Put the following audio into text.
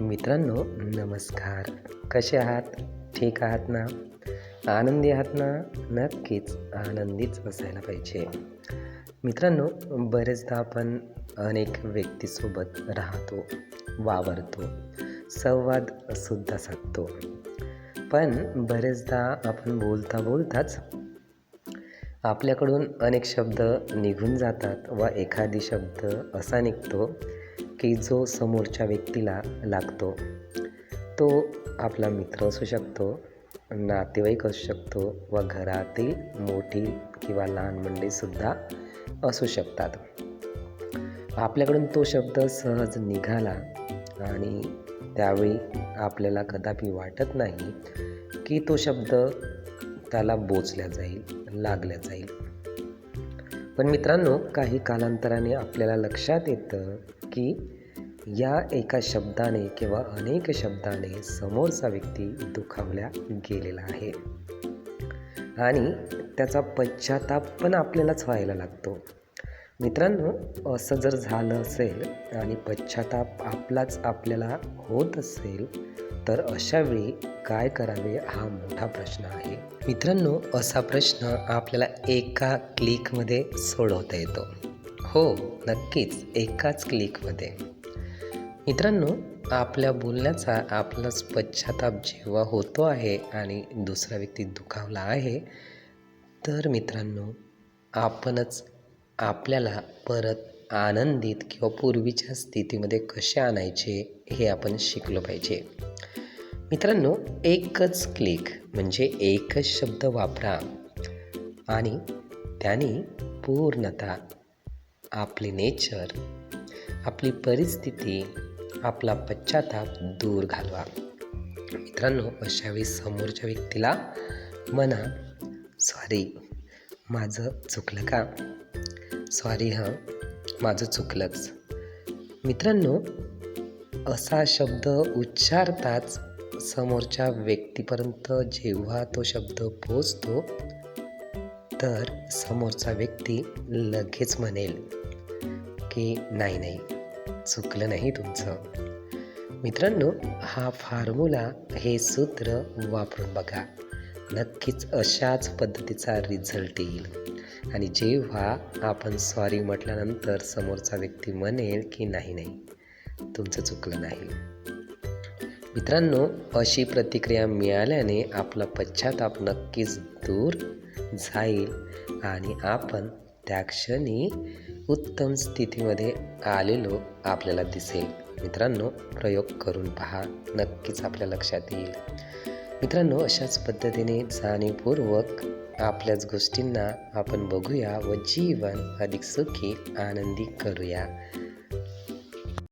मित्रांनो नमस्कार. कसे आहात? ठीक आहात ना? आनंदी आहात ना? नक्कीच आनंदीच असायला पाहिजे. मित्रांनो बरेचदा आपण अनेक व्यक्तीसोबत राहतो वावरतो संवादसुद्धा साधतो. पण बरेचदा आपण बोलता बोलताच आपल्याकडून अनेक शब्द निघून जातात व एखादी शब्द असा निघतो की जो समोरच्या व्यक्तीला लागतो. तो आपला मित्र असू शकतो नातेवाईक असू शकतो व घरातील मोठी किंवा लहान मंडळीसुद्धा असू शकतात. आपल्याकडून तो शब्द सहज निघाला आणि त्यावेळी आपल्याला कदापि वाटत नाही की तो शब्द त्याला बोचल्या जाईल लागल्या जाईल. पण मित्रांनो काही कालांतराने आपल्याला लक्षात येतं की या एका शब्दाने किंवा अनेक शब्दाने समोरचा व्यक्ती दुखावल्या गेलेला आहे. आणि त्याचा पश्चाताप पण आपल्यालाच व्हायला लागतो. मित्रांनो असं जर झालं असेल आणि पश्चाताप आपलाच आपल्याला होत असेल तर अशावेळी काय करावे हा मोठा प्रश्न आहे. मित्रांनो असा प्रश्न आपल्याला एका क्लिकमध्ये सोडवता येतो. हो नक्कीच. एकाच क्लिकमध्ये. मित्रांनो आपल्या बोलण्याचा आपलाच पश्चाताप जेव्हा होतो आहे आणि दुसरा व्यक्ती दुखावला आहे तर मित्रांनो आपणच आपल्याला परत आनंदित किंवा पूर्वीच्या स्थितीमध्ये कसे आणायचे हे आपण शिकलो पाहिजे. मित्रांनो एकच क्लिक म्हणजे एकच शब्द वापरा आणि त्याने पूर्णतः आपले नेचर आपली परिस्थिती आपला पश्चाताप दूर घालवा. मित्रांनो अशा वेळी समोरच्या व्यक्तीला म्हणा सॉरी माझं चुकलं का? सॉरी हां माझं चुकलंच. मित्रांनो असा शब्द उच्चारताच समोरच्या व्यक्तीपर्यंत जेव्हा तो शब्द पोचतो तर समोरचा व्यक्ती लगेच म्हणेल की नाही नाही चुकलं नाही तुमचं. मित्रांनो हा फॉर्म्युला हे सूत्र वापरून बघा. नक्कीच अशाच पद्धतीचा रिझल्ट येईल. आणि जेव्हा आपण सॉरी म्हटल्यानंतर समोरचा व्यक्ती म्हणेल की नाही नाही तुमचं चुकलं नाही. मित्रांनो अशी प्रतिक्रिया मिळाल्याने आपला पश्चाताप नक्कीच दूर जाईल आणि आपण त्या क्षणी उत्तम स्थितीमध्ये आलेलो आपल्याला दिसेल. मित्रांनो प्रयोग करून पहा. नक्कीच आपल्या लक्षात येईल. मित्रांनो अशाच पद्धतीने जाणीवपूर्वक आपल्याच गोष्टींना आपण बघूया व जीवन अधिक सुखी आनंदी करूया.